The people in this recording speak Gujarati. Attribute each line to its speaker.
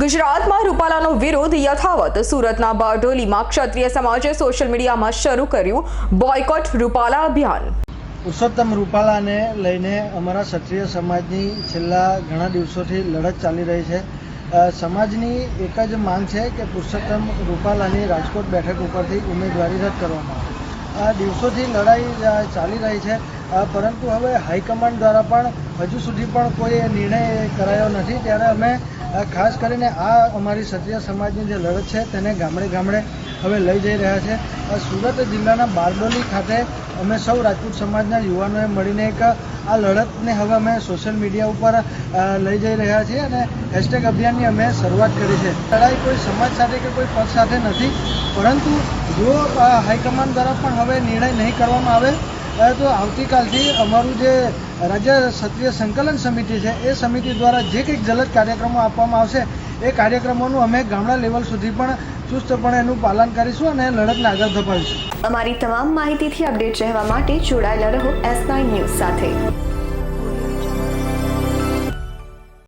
Speaker 1: ગુજરાતમાં રૂપાલાનો વિરોધ યથાવત. સુરતના બારડોલીમાં ક્ષત્રિય સમાજે સોશિયલ મીડિયામાં શરૂ કર્યું બોયકોટ રૂપાલા અભિયાન.
Speaker 2: પુરુષોત્તમ રૂપાલાને લઈને અમારા ક્ષત્રિય સમાજની છેલ્લા ઘણા દિવસોથી લડત ચાલી રહી છે. સમાજની એક જ માંગ છે કે પુરુષોત્તમ રૂપાલાની રાજકોટ બેઠક ઉપરથી ઉમેદવારી રદ કરવામાં આવે. આ દિવસોથી લડાઈ ચાલી રહી છે. પરંતુ હવે હાઈકમાન્ડ દ્વારા પણ હજુ સુધી પણ કોઈ નિર્ણય કરાયો નથી. ત્યારે અમે ખાસ કરીને આ અમારી ક્ષત્રિય સમાજની જે લડત છે તેને ગામડે ગામડે હવે લઈ જઈ રહ્યા છે. સુરત જિલ્લાના બારડોલી ખાતે અમે સૌ રાજપૂત સમાજના યુવાનોએ મળીને એક આ લડતને હવે અમે સોશિયલ મીડિયા ઉપર લઈ જઈ રહ્યા છીએ અને હેશટેગ અભિયાનની અમે શરૂઆત કરી છે. લડાઈ કોઈ સમાજ સાથે કે કોઈ પક્ષ સાથે નથી, પરંતુ જો હાઈકમાન્ડ દ્વારા પણ હવે નિર્ણય નહીં કરવામાં આવે તો આવતીકાલથી અમારું જે રાજ્ય ક્ષત્રિય સંકલન સમિતિ છે, એ સમિતિ દ્વારા જે કંઈક જલદ કાર્યક્રમો આપવામાં આવશે, એ કાર્યક્રમોનું અમે ગામડા લેવલ સુધી પણ ચુસ્તપણે એનું પાલન કરીશું અને લડતને આગળ ધપાવીશું.
Speaker 3: અમારી તમામ માહિતીથી અપડેટ રહેવા માટે જોડાયેલા રહો એસ નાઇન ન્યૂઝ સાથે.